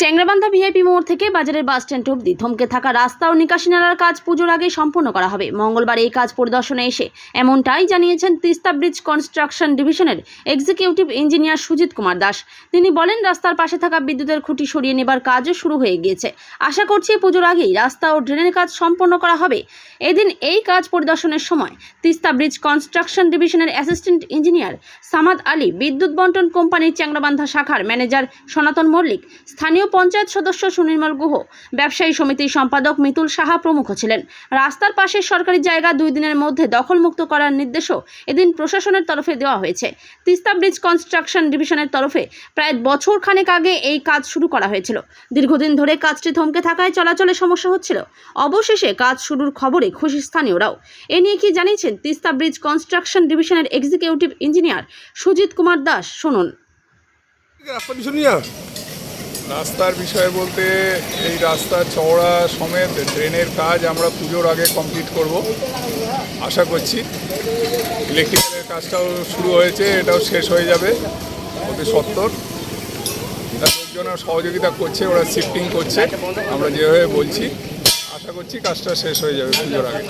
Changrabandha VIP মোড় থেকে বাজারের বাস স্ট্যান্ড অব্দি থমকে থাকা রাস্তা ও নিকাশি নালার কাজ পুজোর আগে সম্পন্ন করা হবে। মঙ্গলবার এই কাজ পরিদর্শনে এসে এমনটাই জানিয়েছেন তিস্তা ব্রিজ কনস্ট্রাকশন ডিভিশনের এক্সিকিউটিভ ইঞ্জিনিয়ার সুজিত কুমার দাস। তিনি বলেন, রাস্তার পাশে থাকা বিদ্যুতের খুঁটি সরিয়ে নেবার কাজও শুরু হয়ে গিয়েছে। আশা করছি পুজোর আগেই রাস্তা ও ড্রেনের কাজ সম্পন্ন করা হবে। এদিন এই কাজ পরিদর্শনের সময় তিস্তা ব্রিজ কনস্ট্রাকশন ডিভিশনের অ্যাসিস্ট্যান্ট ইঞ্জিনিয়ার সামাদ আলী, বিদ্যুৎ বন্টন কোম্পানির চ্যাংরাবান্ধা শাখার ম্যানেজার সনাতন মল্লিক, স্থানীয় পঞ্চায়েত সদস্য সুনির্মল গুহ, ব্যবসায়ী সমিতির সম্পাদক মিতুল সাহা প্রমুখ ছিলেন। রাস্তার পাশের সরকারি জায়গা দুই দিনের মধ্যে দখলমুক্ত করার নির্দেশও এদিন প্রশাসনের তরফে দেওয়া হয়েছে। তিস্তা ব্রিজ কনস্ট্রাকশন ডিভিশনের তরফে প্রায় বছর খানেক আগে এই কাজ শুরু করা হয়েছিল। দীর্ঘদিন ধরে কাজটি থমকে থাকায় চলাচলে সমস্যা হচ্ছিল। অবশেষে কাজ শুরুর খবরে খুশি স্থানীয়রাও। এ নিয়ে কি জানিয়েছেন তিস্তা ব্রিজ কনস্ট্রাকশন ডিভিশনের এক্সিকিউটিভ ইঞ্জিনিয়ার সুজিত কুমার দাস, শুনুন। রাস্তা পিছু নিয়ে রাস্তার বিষয়ে বলতে, এই রাস্তা চওড়া সমেত ড্রেনের কাজ আমরা পুজোর আগে কমপ্লিট করব, আশা করছি। ইলেকট্রিক্যালের কাজটাও শুরু হয়েছে, এটাও শেষ হয়ে যাবে, অতি সত্তর। লোকজন সহযোগিতা করছে, ওরা শিফটিং করছে, আমরা যেভাবে বলছি, আশা করছি কাজটা শেষ হয়ে যাবে পুজোর আগে।